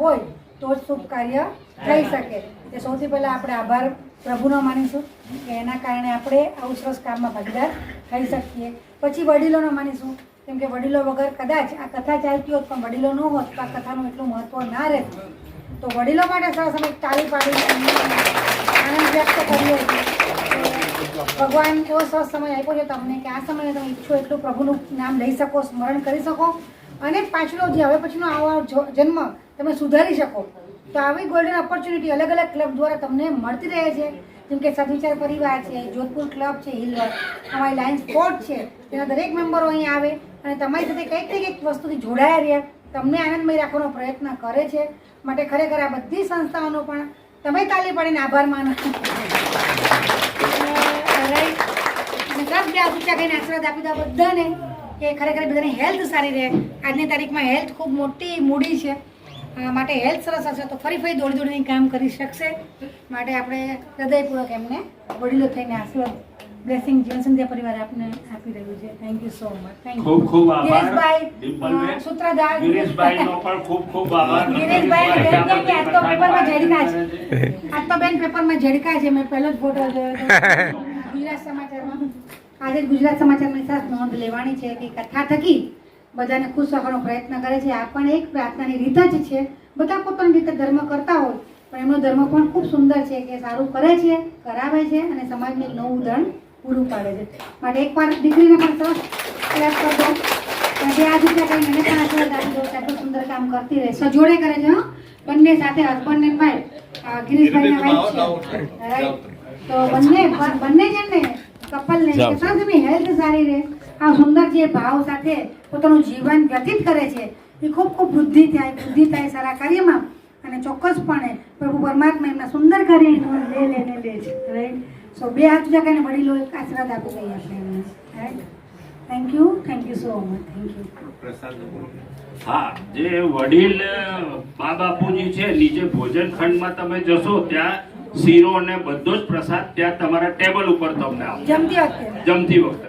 હોય, તો જ શુભ કાર્ય થઈ શકે. તે સૌથી પહેલાં આપણે આભાર પ્રભુનો માનીશું કે એના કારણે આપણે આવું સરસ કામમાં ભાગીદાર થઈ શકીએ. પછી વડીલોનો માનીશું, કેમ કે વડીલો વગર કદાચ આ કથા ચાલતી હોત, પણ વડીલો ન હોત, તો આ કથાનું એટલું મહત્વ ના રહેત. તો વડીલો માટે સરસ અમે તાળી પાડી આનંદ વ્યક્ત કરીએ છીએ ભગવાન એવો સરસ સમય આપ્યો છે તમને કે આ સમયે તમે ઈચ્છો એટલું પ્રભુનું નામ લઈ શકો, સ્મરણ કરી શકો. અને પાછલો જે હવે પછીનો આવો જન્મ તમે સુધારી શકો. તો આવી ગોલ્ડન ઓપોર્ચ્યુનિટી અલગ અલગ ક્લબ દ્વારા તમને મળતી રહે છે. જેમ કે સદવિચાર પરિવાર છે, જોધપુર ક્લબ છે હિલવર અમારી લાયન્સ સ્પોર્ટ છે, તેના દરેક મેમ્બરો અહીં આવે અને તમારી સાથે કંઈક ને કંઈક વસ્તુથી જોડાયા રહ્યા. તમને આનંદમય રાખવાનો પ્રયત્ન કરે છે. માટે ખરેખર આ બધી સંસ્થાઓનો પણ તમે તાલી પડીને આભાર માનો. અને સરસ બે કહીને આશીર્વાદ આપી દો બધાને. કે ખરેખર બધાની હેલ્થ સારી રહે. આજની તારીખમાં હેલ્થ ખૂબ મોટી મૂડી છે. માટે હેલ્થ સરસ હશે તો ફરી ફરી દોડી દોડીને કામ કરી શકશે. માટે આપણે હૃદયપૂર્વક એમને વડીલો થઈને આશીર્વાદ બ્લેસિંગ જીવન સંધ્યા પરિવાર આપને આપી રહ્યું છે. Thank you so much thank ખૂબ ખૂબ આભાર. ગિરીશભાઈ ડિમ્પલબેન. અ, સૂત્રધાર. પણ ખૂબ ખૂબ આભાર. ગિરીશભાઈ બેન કે આજ તો પેપરમાં ઝડકા છે. આજ તો બેન પેપરમાં ઝડકા છે. મેં પહેલો જ ફોટો જોયો. ગુજરાત સમાચારમાં. આજે ગુજરાત સમાચારમાં ખાસ નોંધ લેવાની છે કે કથા થકી બધાને ખુશ રાખવાનો પ્રયત્ન કરે છે. આ પણ એક પ્રાર્થનાની રીત જ છે. બધા પોતાની રીતે ધર્મ કરતા હોય પણ એમનો ધર્મ પણ ખૂબ સુંદર છે કે સારું કરે છે કરાવે છે અને સમાજને એક નવું ઉદાહરણ પૂરું પાડે છે. માટે એકવાર દીકરીને પણ સરસ પ્રયાસ કરજો. અને જે આ જગ્યા કંઈ મને પણ આશીર્વાદ આપી દો આટલું સુંદર કામ કરતી રહે. જોડે કરે છે હો. બંને સાથે હસબન્ડ ને વાઈફ ગિરીશભાઈ ના વાઈફ છે. રાઈટ તો બંને બંને છે ને કપલ ને કે સરસ હેલ્થ સારી રહે. આ સુંદર જે ભાવ સાથે પોતાનું જીવન વ્યતીત કરે છે એ ખૂબ ખૂબ વૃદ્ધિ થાય વૃદ્ધિ થાય સારા કાર્યમાં. અને ચોક્કસપણે પ્રભુ પરમાત્મા એમના સુંદર કાર્યની લે લે લે છે. રાઈટ સો બે હાથ ઊંચા કરીને વડીલો એક આશીર્વાદ આપી દઈએ આપણે એમને. Right thank you thank you so much thank you હા જે વડીલ મા બાપુજી છે નીચે ભોજન ખંડમાં તમે જશો ત્યાં શીરો અને બધો જ પ્રસાદ ત્યાં તમારા ટેબલ ઉપર તમને આવશે જમતી વખતે? જમતી વખતે.